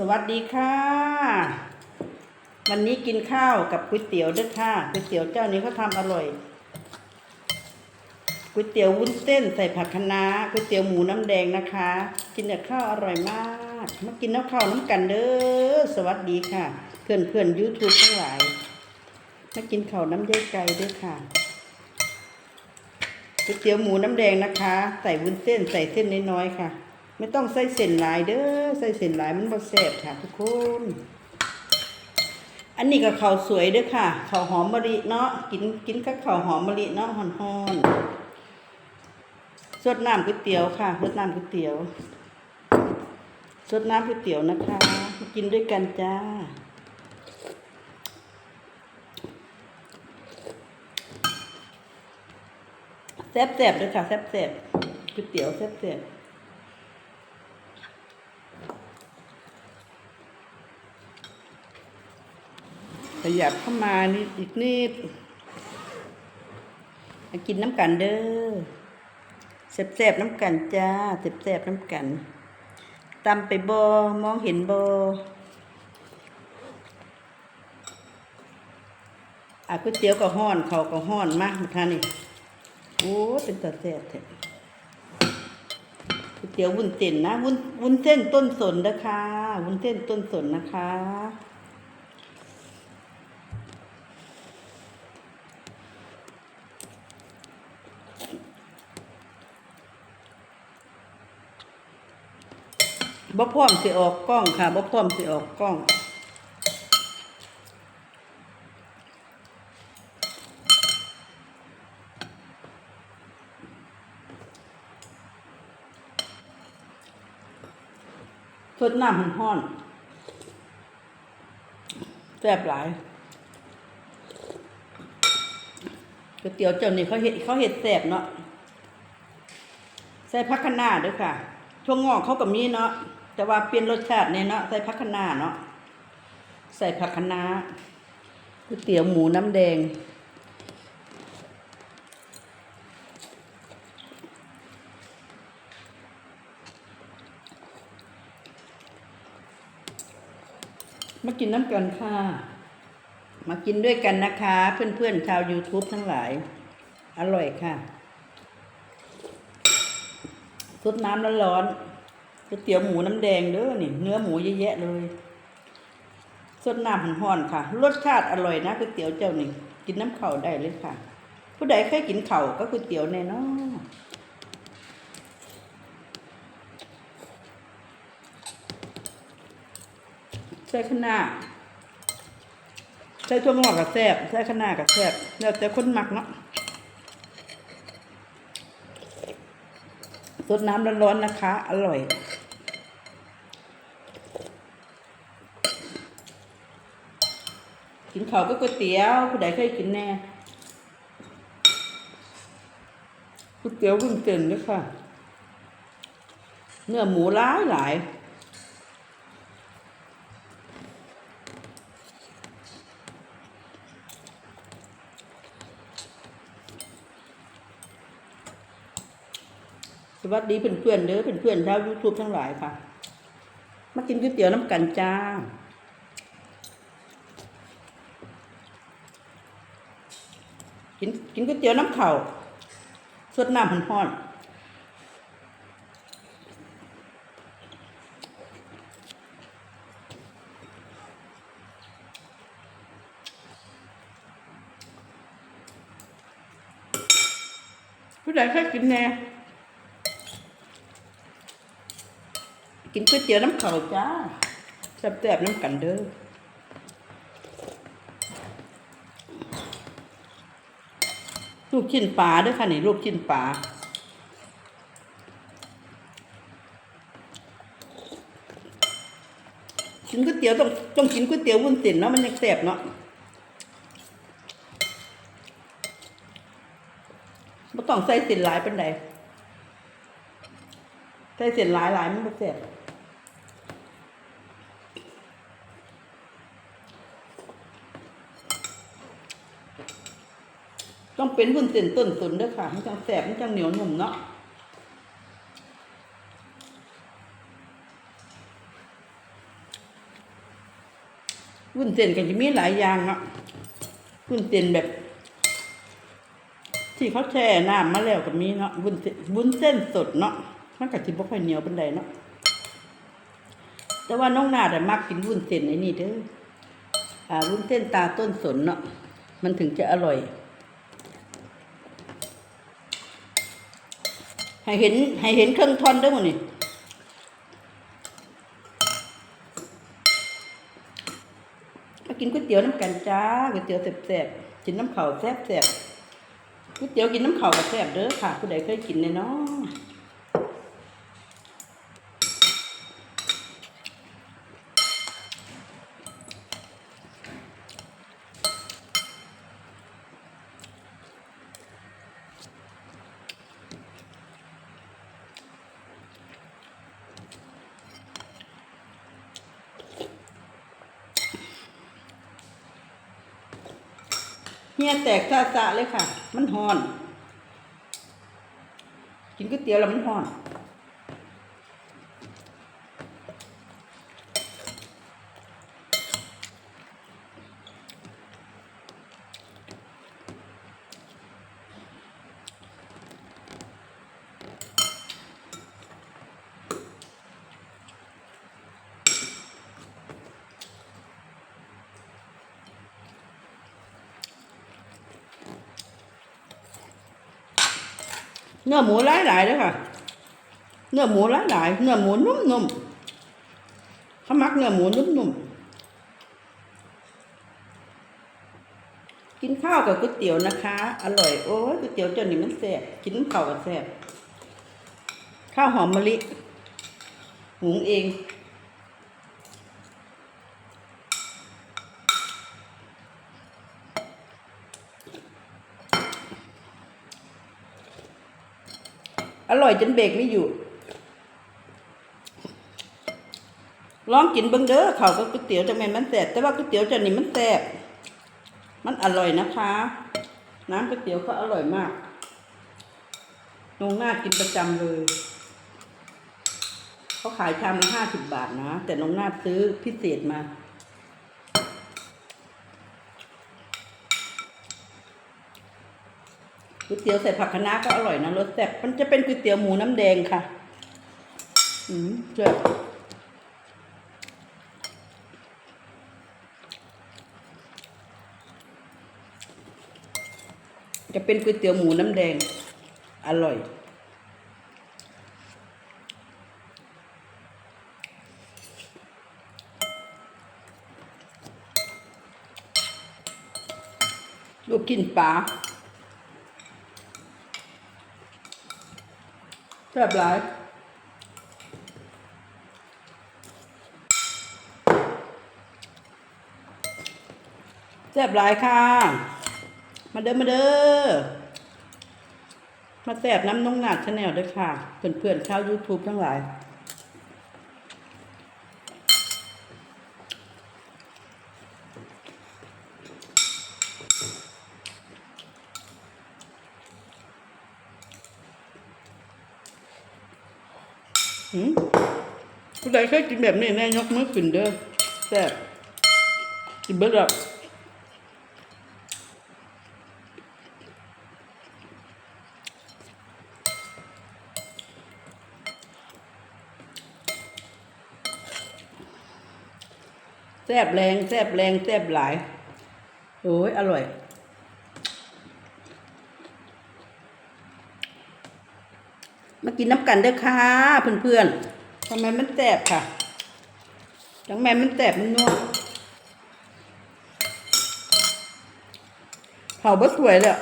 สวัสดีค่ะ วันนี้กินข้าวกับก๋วยเตี๋ยวด้วยค่ะก๋วยเตี๋ยวเจ้านี้เขาทำอร่อยก๋วยเตี๋ยววุ้นเส้นใส่ผักคะน้าก๋วยเตี๋ยวหมูน้ำแดงนะคะ กินกับข้าวอร่อยมากมากินน้ำข้าวน้ำกันเด้อสวัสดีค่ะ เพื่อนเพื่อนยูทูบทั้งหลายมากินข้าวน้ำเย้ไก่ด้วยค่ะก๋วยเตี๋ยวหมูน้ำแดงนะคะ ใส่วุ้นเส้นใส่เส้นน้อยๆค่ะ ไม่ต้องใส่เส้นหลายเด้อใส่เส้นหลายมันบ่แซ่บค่ะทุกคน อันนี้ก็ข้าวสวยเด้อค่ะข้าวหอมมะลิเนาะกินกินกับข้าวหอมมะลิเนาะฮ้อนๆสดน้ำก๋วยเตี๋ยวค่ะสดน้ำก๋วยเตี๋ยวสดน้ำก๋วยเตี๋ยวนะคะ กินด้วยกันจ้าแซ่บๆเด้อค่ะแซ่บๆก๋วยเตี๋ยวแซ่บๆ ขยับเข้ามานิดอีกนิดกินน้ำกันเด้อแซ่บน้ำกันจ้าแซ่บน้ำกันตำไปบอมองเห็นบออะก๋วยเตี๋ยวก็ห้อนเขาก็ห้อนมากท่านี่โอ้เป็นตาแซ่บแท้ก๋วยเตี๋ยววุ้นเส้นนะวุ้นวุ้นเส้นต้นสนนะคะวุ้นเส้นต้นสนนะคะ บ่พร้อมสิออกกล้องค่ะบ่พร้อมสิออกกล้องสดน้ำมันห้อนแซ่บหลายก๋วยเตี๋ยวเจ้านี่เขาเห็ดเขาเห็ดแซ่บเนาะใส่ผักคะน้าด้วยค่ะทั่วงอกเขากับมีเนาะ แต่ว่าเปลี่ยนรสชาติเนี่ยเนาะใส่ผักคะน้าเนาะใส่ผักคะน้าก๋วยเตี๋ยวหมูน้ำแดง มากินน้ำกันค่ะ มากินด้วยกันนะคะ เพื่อนๆชาว YouTube ทั้งหลาย อร่อยค่ะซดน้ำร้อนๆ ก๋วยเตี๋ยวหมูน้ำแดงเด้อนี่เนื้อหมูเยอะแยะเลยซดน้ำห่อนๆค่ะ รสชาติอร่อยนะก๋วยเตี๋ยวเจ้านี่กินน้ำเข่าได้เลยค่ะ ผู้ใดเคยกินเข่าก็ก๋วยเตี๋ยวแน่นอนใส่ข้าวหน้าใส่ถั่วงอกกับแซ่บใส่ข้าวหน้ากับแซ่บแล้วแต่คนมักเนาะสดน้ำร้อนๆนะคะ อร่อย กินข้าวก็ก๋วยเตี๋ยวผู้ใดเคยกินแน่ก๋วยเตี๋ยววุ้นเส้นด้วยค่ะ เนื้อหมูหลายหลายสวัสดีเพื่อนๆเด้อเพื่อนๆชาวยูทูบทั้งหลายค่ะ มากินก๋วยเตี๋ยวน้ำกันจ้า กินก๋วยเตี๋ยวน้ำเข่าสดน้ำห่อนผู้ใดเคยกินแน่กินก๋วยเตี๋ยวน้ำเข่าจ้าแซ่บๆน้ำกันเด้อ ลูกชิ้นปลาด้วยค่ะนี่ลูกชิ้นปลากินก๋วยเตี๋ยวต้องต้องกินก๋วยเตี๋ยววุ้นเส้นเนาะมันยังแซ่บเนาะไม่ต้องใส่เส้นหลายเป็นไดใส่เส้นหลายหลายมันบ่แซ่บ ต้องเป็นวุ้นเส้นต้นตุนด้วยค่ะมันจังแสบมันจังเหนียวหนุ่มเนาะวุ้นเส้นก็จะมีหลายอย่างเนาะวุ้นเส้นแบบ ที่เขาแช่น้ำมาแล้วก็มีเนาะวุ้นเส้นวุ้นเส้นสดเนาะมันก็สิบ่ค่อยเหนียวเปานใดเนาะแต่ว่าน้องนาแต่มักกินวุ้นเส้นไอ้นี่เด้ออ่าวุ้นเส้นตาต้นสนเนาะมันถึงจะอร่อย ให้เห็นให้เห็นเครื่องทอนด้วยมันนี่มากินก๋วยเตี๋ยวน้ำกันจ้าก๋วยเตี๋ยวแซ่บๆกินน้ำเข่าวแซ่บๆก๋วยเตี๋ยวกินน้ำเข่าวก็แซ่บเด้อค่ะ ผู้ใดเคยกินเนี่ยเนาะ เฮียแตกซาซาเลยค่ะ มันหอน กินก๋วยเตี๋ยวแล้วมันหอน เนื้อหมูหลายหลายๆเลยค่ะ เนื้อหมูหลายหลายเนื้อหมูนุ่มๆเขามักเนื้อหมูนุ่มๆกินข้าวกับก๋วยเตี๋ยวนะคะ อร่อยโอ้ยก๋วยเตี๋ยวเจ้านี่มันแซ่บกินข้าวกับแซ่บข้าวหอมมะลิหุงเอง อร่อยจนเบรกไม่อยู่ลองกินเบิ่งเด้อเขากับก๋วยเตี๋ยวจังแม่นมันแซ่บแต่ว่าก๋วยเตี๋ยวเจ้านี่มันแซ่บมันอร่อยนะคะ น้ำก๋วยเตี๋ยวเขาอร่อยมากนงหน้ากินประจำเลยเขาขายชามละห้าสิบบาทนะ แต่น้องนาซื้อพิเศษมา ก๋วยเตี๋ยวใส่ผักคะน้าก็อร่อยนะรสแซ่บมันจะเป็นก๋วยเตี๋ยวหมูน้ำแดงค่ะ อืมเจ้าจะเป็นก๋วยเตี๋ยวหมูน้ำแดง อร่อยลูกกินปลา แซ่บหลายแซ่บหลายค่ะ มาเด้อ มาเด้อ มาแซ่บน้ำนองหนาดชาแนลด้วยค่ะ เพื่อนๆชาว YouTube ทั้งหลาย หืมผู้ใดเคยกินแบบนี้แน่ยกมือขึ้นเด้อแซ่บกินเบิดอะแซ่บแรงแซ่บแรงแซ่บหลาย โอ้ย อร่อย มา กินน้ำกันเด้อค่ะเพื่อนๆทำไมมันแสบค่ะจังแม่มันแสบมันนัวเผาบ่สวยเลย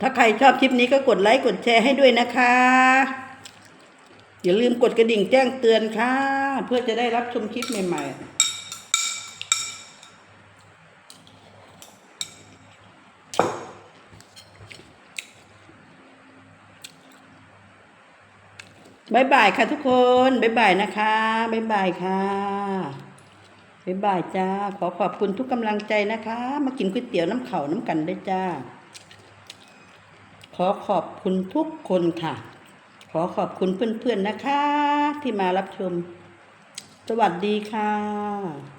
ถ้าใครชอบคลิปนี้ก็กดไลค์กดแชร์ให้ด้วยนะคะ อย่าลืมกดกระดิ่งแจ้งเตือนค่ะ เพื่อจะได้รับชมคลิปใหม่ๆบายบายค่ะทุกคนบายบายนะคะบายบายค่ะบายบายจ้า ขอขอบคุณทุกกำลังใจนะคะ มากินก๋วยเตี๋ยวน้ำเข่าน้ำกันได้จ้า ขอขอบคุณทุกคนค่ะ ขอขอบคุณเพื่อนๆนะคะ ที่มารับชม สวัสดีค่ะ